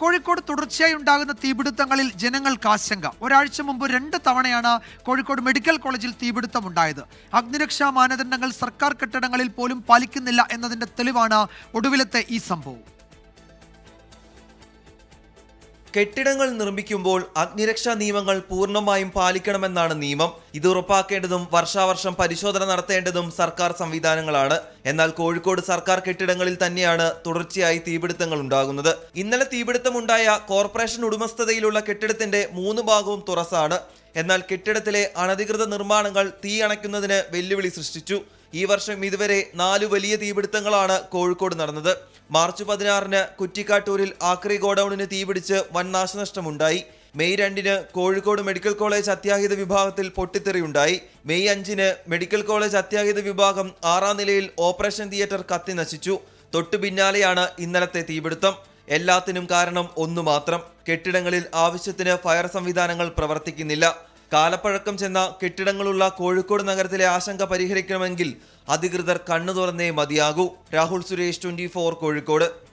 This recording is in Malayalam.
കോഴിക്കോട് തുടർച്ചയായി ഉണ്ടാകുന്ന തീപിടുത്തങ്ങളിൽ ജനങ്ങൾക്ക് ആശങ്ക ഒരാഴ്ച മുമ്പ് രണ്ട് തവണയാണ് കോഴിക്കോട് മെഡിക്കൽ കോളേജിൽ തീപിടുത്തം ഉണ്ടായത്. അഗ്നിരക്ഷാ മാനദണ്ഡങ്ങൾ സർക്കാർ കെട്ടിടങ്ങളിൽ പോലും പാലിക്കുന്നില്ല എന്നതിന്റെ തെളിവാണ് ഒടുവിലത്തെ ഈ സംഭവം. കെട്ടിടങ്ങൾ നിർമ്മിക്കുമ്പോൾ അഗ്നിരക്ഷാ നിയമങ്ങൾ പൂർണമായും പാലിക്കണമെന്നാണ് നിയമം. ഇത് ഉറപ്പാക്കേണ്ടതും വർഷാവർഷം പരിശോധന നടത്തേണ്ടതും സർക്കാർ സംവിധാനങ്ങളാണ്. എന്നാൽ കോഴിക്കോട് സർക്കാർ കെട്ടിടങ്ങളിൽ തന്നെയാണ് തുടർച്ചയായി തീപിടുത്തങ്ങൾ ഉണ്ടാകുന്നത്. ഇന്നലെ തീപിടുത്തമുണ്ടായ കോർപ്പറേഷൻ ഉടമസ്ഥതയിലുള്ള കെട്ടിടത്തിന്റെ മൂന്ന് ഭാഗവും തുറസാണ്. എന്നാൽ കെട്ടിടത്തിലെ അനധികൃത നിർമ്മാണങ്ങൾ തീ അണയ്ക്കുന്നതിന് വെല്ലുവിളി സൃഷ്ടിച്ചു. ഈ വർഷം ഇതുവരെ നാല് വലിയ തീപിടുത്തങ്ങളാണ് കോഴിക്കോട് നടന്നത്. മാർച്ച് പതിനാറിന് കുറ്റിക്കാട്ടൂരിൽ ആക്രി ഗോഡൌണിന് തീപിടിച്ച് വൻ നാശനഷ്ടമുണ്ടായി. മെയ് രണ്ടിന് കോഴിക്കോട് മെഡിക്കൽ കോളേജ് അത്യാഹിത വിഭാഗത്തിൽ പൊട്ടിത്തെറിയുണ്ടായി. മെയ് അഞ്ചിന് മെഡിക്കൽ കോളേജ് അത്യാഹിത വിഭാഗം ആറാം നിലയിൽ ഓപ്പറേഷൻ തിയേറ്റർ കത്തി നശിച്ചു. തൊട്ടു പിന്നാലെയാണ് ഇന്നലത്തെ തീപിടുത്തം. എല്ലാത്തിനും കാരണം ഒന്നു മാത്രം. കെട്ടിടങ്ങളിൽ ആവശ്യത്തിന് ഫയർ സംവിധാനങ്ങൾ പ്രവർത്തിക്കുന്നില്ല. കാലപ്പഴക്കം ചെന്ന കെട്ടിടങ്ങളുള്ള കോഴിക്കോട് നഗരത്തിലെ ആശങ്ക പരിഹരിക്കണമെങ്കിൽ അധികൃതർ കണ്ണു തുറന്നേ മതിയാകൂ. രാഹുൽ സുരേഷ് ട്വന്റി കോഴിക്കോട്.